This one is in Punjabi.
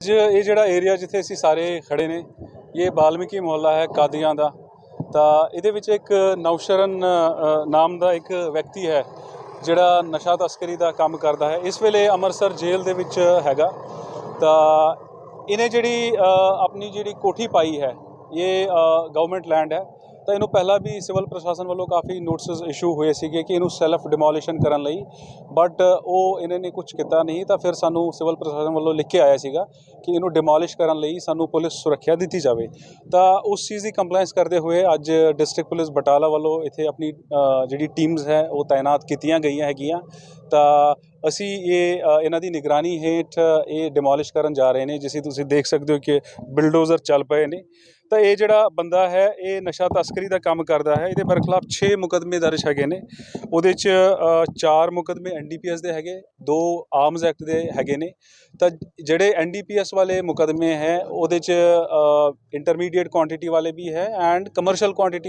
ਅੱਜ ਇਹ ਜਿਹੜਾ ਏਰੀਆ ਜਿੱਥੇ ਅਸੀਂ ਸਾਰੇ ਖੜੇ ਨੇ, ਇਹ ਬਾਲਮੀਕੀ ਮੁਹੱਲਾ ਹੈ ਕਾਦੀਆਂ ਦਾ। ਤਾਂ ਇਹਦੇ ਵਿੱਚ ਇੱਕ ਨੌਸ਼ਰਨ ਨਾਮ ਦਾ ਇੱਕ ਵਿਅਕਤੀ ਹੈ, ਜਿਹੜਾ ਨਸ਼ਾ ਤਸਕਰੀ ਦਾ ਕੰਮ ਕਰਦਾ ਹੈ। ਇਸ ਵੇਲੇ ਅੰਮ੍ਰਿਤਸਰ ਜੇਲ੍ਹ ਦੇ ਵਿੱਚ ਹੈਗਾ। ਤਾਂ ਇਹਨੇ ਜਿਹੜੀ ਆਪਣੀ ਜਿਹੜੀ ਕੋਠੀ ਪਾਈ ਹੈ, ਇਹ ਗਵਰਨਮੈਂਟ ਲੈਂਡ ਹੈ। ਤਾਂ ਇਹਨੂੰ ਪਹਿਲਾਂ ਵੀ ਸਿਵਲ ਪ੍ਰਸ਼ਾਸਨ ਵੱਲੋਂ ਕਾਫੀ ਨੋਟਿਸਸ ਇਸ਼ੂ ਹੋਏ ਸੀਗੇ ਕਿ ਇਹਨੂੰ ਸੈਲਫ ਡਿਮੋਲੀਸ਼ਨ ਕਰਨ ਲਈ। ਬਟ ਉਹ ਇਹਨਾਂ ਨੇ ਕੁਝ ਕੀਤਾ, ਨਹੀਂ ਤਾਂ ਫਿਰ ਸਾਨੂੰ ਸਿਵਲ ਪ੍ਰਸ਼ਾਸਨ ਵੱਲੋਂ ਲਿਖ ਕੇ ਆਇਆ ਸੀਗਾ ਕਿ ਇਹਨੂੰ ਡਿਮੋਲਿਸ਼ ਕਰਨ ਲਈ ਸਾਨੂੰ ਪੁਲਿਸ ਸੁਰੱਖਿਆ ਦਿੱਤੀ ਜਾਵੇ। ਤਾਂ ਉਸ ਚੀਜ਼ ਦੀ ਕੰਪਲਾਈਂਸ ਕਰਦੇ ਹੋਏ ਅੱਜ ਡਿਸਟ੍ਰਿਕਟ ਪੁਲਿਸ ਬਟਾਲਾ ਵੱਲੋਂ ਇੱਥੇ ਆਪਣੀ ਜਿਹੜੀ ਟੀਮਸ ਹੈ, ਉਹ ਤਾਇਨਾਤ ਕੀਤੀਆਂ ਗਈਆਂ ਹੈਗੀਆਂ। ਤਾਂ ਅਸੀਂ ਇਹ ਇਹਨਾਂ ਦੀ ਨਿਗਰਾਨੀ ਹੇਠ ਇਹ ਡਿਮੋਲਿਸ਼ ਕਰਨ ਜਾ ਰਹੇ ਨੇ, ਜਿਸੇ ਤੁਸੀਂ ਦੇਖ ਸਕਦੇ ਹੋ ਕਿ ਬਿਲਡੋਜ਼ਰ ਚੱਲ ਪਏ ਨੇ। ਤਾਂ ਇਹ ਜਿਹੜਾ ਬੰਦਾ ਹੈ, ਇਹ ਨਸ਼ਾ ਤਸਕਰੀ ਦਾ ਕੰਮ ਕਰਦਾ ਹੈ। ਇਹਦੇ ਬਰਖਲਾਫ 6 ਮੁਕਦਮੇ ਦਰਜ ਹੈਗੇ ਨੇ। ਉਹਦੇ ਚ 4 ਮੁਕਦਮੇ ਐਨਡੀਪੀਐਸ ਦੇ ਹੈਗੇ, ਦੋ ਆਰਮਸ ਐਕਟ ਦੇ ਹੈਗੇ ਨੇ। ਤਾਂ ਜਿਹੜੇ ਐਨਡੀਪੀਐਸ ਵਾਲੇ ਮੁਕਦਮੇ ਹੈ, ਉਹਦੇ ਚ ਇੰਟਰਮੀਡੀਏਟ ਕੁਆਂਟੀਟੀ ਵਾਲੇ ਵੀ ਹੈ ਐਂਡ ਕਮਰਸ਼ੀਅਲ ਕੁਆਂਟੀਟੀ